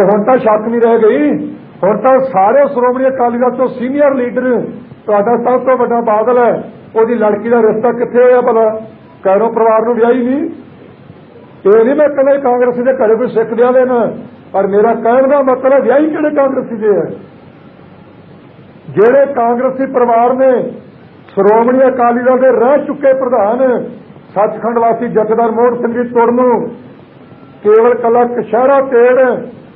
ਤੇ ਹੁਣ ਤਾਂ ਸ਼ੱਕ ਨਹੀਂ ਰਹਿ ਗਈ। ਹੁਣ ਤਾਂ ਸਾਰੇ ਸ਼੍ਰੋਮਣੀ ਅਕਾਲੀ ਦਲ ਤੋਂ ਸੀਨੀਅਰ ਲੀਡਰ ਤੁਹਾਡਾ ਸਭ ਤੋਂ ਵੱਡਾ ਬਾਦਲ ਹੈ। ਉਹਦੀ ਲੜਕੀ ਦਾ ਰਿਸ਼ਤਾ ਕਿੱਥੇ ਹੋਇਆ ਭਲਾ? ਕੈਰੋ ਪਰਿਵਾਰ ਨੂੰ ਵਿਆਹੀ ਨਹੀਂ। ਇਹ ਨਹੀਂ ਮੈਂ ਕਹਿੰਦਾ ਵੀ ਕਾਂਗਰਸੀ ਦੇ ਘਰੇ ਕੋਈ ਸਿੱਖ ਵਿਆਹਵੇ ਨਾ ਪਰ ਮੇਰਾ ਕਹਿਣ ਦਾ ਮਤਲਬ ਵਿਆਹੀ ਕਿਹੜੇ ਕਾਂਗਰਸੀ ਦੇ ਹੈ ਜਿਹੜੇ ਕਾਂਗਰਸੀ ਪਰਿਵਾਰ ਨੇ ਸ਼੍ਰੋਮਣੀ ਅਕਾਲੀ ਦਲ ਦੇ ਰਹਿ ਚੁੱਕੇ ਪ੍ਰਧਾਨ, ਸੱਚਖੰਡ ਵਾਸੀ ਜਥੇਦਾਰ ਮੋਹਨ ਸਿੰਘ ਜੀ ਤੁਰ ਨੂੰ ਕੇਵਲ ਕਲਾ ਕਸ਼ਹਿਰਾ ਤੇੜ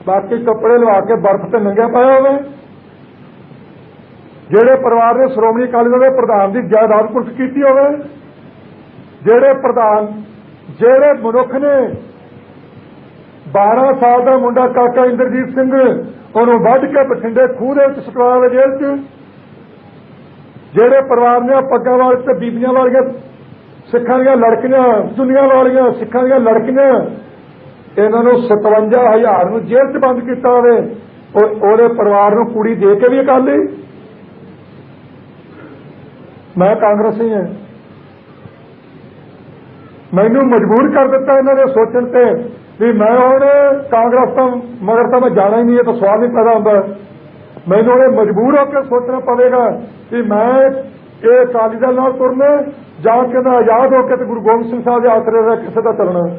ਬਾਕੀ ਕੱਪੜੇ ਲਵਾ ਕੇ ਬਰਫ਼ ਤੇ ਨੰਗਿਆ ਪਾਇਆ ਹੋਵੇ। ਜਿਹੜੇ ਪਰਿਵਾਰ ਨੇ ਸ਼੍ਰੋਮਣੀ ਅਕਾਲੀ ਦਲ ਦੇ ਪ੍ਰਧਾਨ ਦੀ ਜਾਇਦਾਦ ਕੁਰਸ ਕੀਤੀ ਹੋਵੇ। ਜਿਹੜੇ ਪ੍ਰਧਾਨ, ਜਿਹੜੇ ਮਨੁੱਖ ਨੇ 12 ਸਾਲ ਦਾ ਮੁੰਡਾ ਕਾਕਾ ਇੰਦਰਜੀਤ ਸਿੰਘ, ਉਹਨੂੰ ਵੱਢ ਕੇ ਬਠਿੰਡੇ ਖੂਹ ਦੇ ਵਿੱਚ ਸੁਟਵਾਇਆ ਹੋਇਆ ਜੇਲ੍ਹ 'ਚ। ਜਿਹੜੇ ਪਰਿਵਾਰ ਨੇ ਪੱਗਾਂ ਵਾਲੇ ਤੇ ਬੀਬੀਆਂ ਵਾਲੀਆਂ ਸਿੱਖਾਂ ਦੀਆਂ ਲੜਕੀਆਂ ਦੁਨੀਆਂ ਵਾਲੀਆਂ ਸਿੱਖਾਂ ਦੀਆਂ ਲੜਕੀਆਂ ਇਹਨਾਂ ਨੂੰ 57000 ਨੂੰ ਜੇਲ੍ਹ 'ਚ ਬੰਦ ਕੀਤਾ ਹੋਵੇ ਉਹ ਉਹਦੇ ਪਰਿਵਾਰ ਨੂੰ ਕੁੜੀ ਦੇ ਕੇ ਵੀ ਅਕਾਲੀ। ਮੈਂ ਕਾਂਗਰਸੀ ਹਾਂ। ਮੈਨੂੰ ਮਜਬੂਰ ਕਰ ਦਿੱਤਾ ਇਹਨਾਂ ਦੇ ਸੋਚਣ ਤੇ ਵੀ ਮੈਂ ਹੁਣ ਕਾਂਗਰਸ ਤੋਂ, ਮਗਰ ਤਾਂ ਮੈਂ ਜਾਣਾ ਹੀ ਨਹੀਂ, ਇਹ ਤਾਂ ਸਵਾਲ ਨਹੀਂ ਪੈਦਾ ਹੁੰਦਾ। ਮੈਨੂੰ ਉਹਨੇ ਮਜਬੂਰ ਹੋ ਕੇ ਸੋਚਣਾ ਪਵੇਗਾ ਕਿ ਮੈਂ ਇਹ ਅਕਾਲੀ ਦਲ ਨਾਲ ਤੁਰਨਾ ਜਾਂ ਕਿ ਮੈਂ ਆਜ਼ਾਦ ਹੋ ਕੇ ਤੇ ਗੁਰੂ ਗੋਬਿੰਦ ਸਿੰਘ ਸਾਹਿਬ ਦੇ ਆਸਰੇ ਦਾ ਕਿਸੇ ਦਾ ਚੱਲਣਾ।